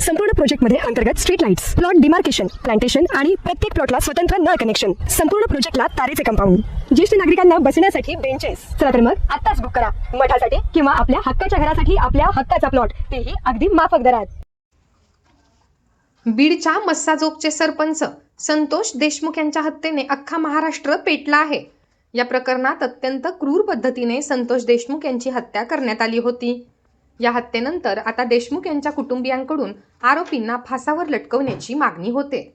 संपूर्ण प्रोजेक्टमध्ये अंतर्गत street lights plot demarcation plantation आणि प्रत्येक प्लॉटला स्वतंत्र नळ कनेक्शन संपूर्ण प्रोजेक्टला तारेचे कंपाऊंड ज्येष्ठ नागरिकांना बसण्यासाठी बेंचेस चला तर मग आत्ताच बुक करा. मठासाठी किंवा आपल्या हक्काच्या घरासाठी आपल्या हक्काचा प्लॉट तेही अगदी माफक दरात. बीडच्या मस्साजोगचे सरपंच संतोष देशमुख यांच्या हत्येने अख्खा महाराष्ट्र पेटला आहे. या प्रकरणात अत्यंत क्रूर पद्धतीने संतोष देशमुख यांची हत्या करण्यात आली होती. या हत्येनंतर आता देशमुख यांच्या कुटुंबियांकडून आरोपींना फासावर लटकवण्याची मागणी होते.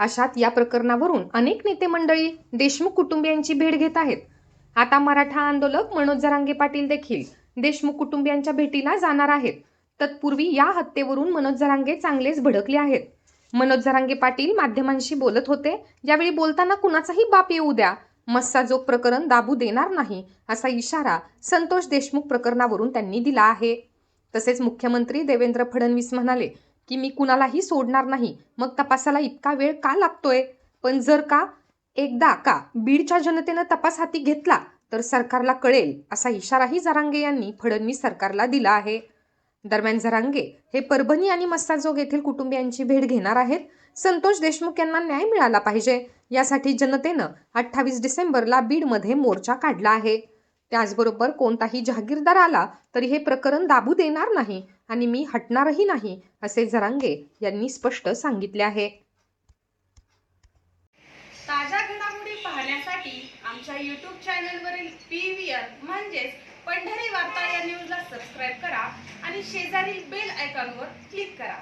अशात या प्रकरणावरून अनेक नेते मंडळी देशमुख कुटुंबियांची भेट घेत आहेत. आता मराठा आंदोलक मनोज जरांगे पाटील देखील देशमुख कुटुंबियांच्या भेटीला जाणार आहेत. तत्पूर्वी या हत्येवरून मनोज जरांगे चांगलेच भडकले आहेत. मनोज जरांगे पाटील माध्यमांशी बोलत होते. यावेळी बोलताना कुणाचाही बाप येऊ द्या. मस्साजोग प्रकरण दाबू देणार नाही असा इशारा संतोष देशमुख प्रकरणावरून त्यांनी दिला आहे. तसेच मुख्यमंत्री देवेंद्र फडणवीस म्हणाले की मी कुणालाही सोडणार नाही. मग तपासाला इतका वेळ का लागतोय? पण जर का एकदा का बीडच्या जनतेनं तपास हाती घेतला तर सरकारला कळेल असा इशाराही जरांगे यांनी फडणवीस सरकारला दिला आहे. दरम्यान जरांगे हे परभणी आणि मस्ताजोग येथील कुटुंबियांची भेट घेणार आहेत. संतोष देशमुख यांना न्याय मिळाला पाहिजे. यासाठी जनतेनं अठ्ठावीस डिसेंबरला बीडमध्ये मोर्चा काढला आहे. त्याचबरोबर कोणताही जहागीरदार आला तरी हे प्रकरण दाबू देणार नाही आणि मी हटणारही नाही असे जरांगे यांनी स्पष्ट सांगितले आहे. ताज्या घडामोडी पाहण्यासाठी आमच्या यूट्यूब चॅनलवरील पी व्ही आर म्हणजेच पंढरी वार्ता या न्यूजला सबस्क्राईब करा आणि शेजारील बेल आयकॉनवर क्लिक करा.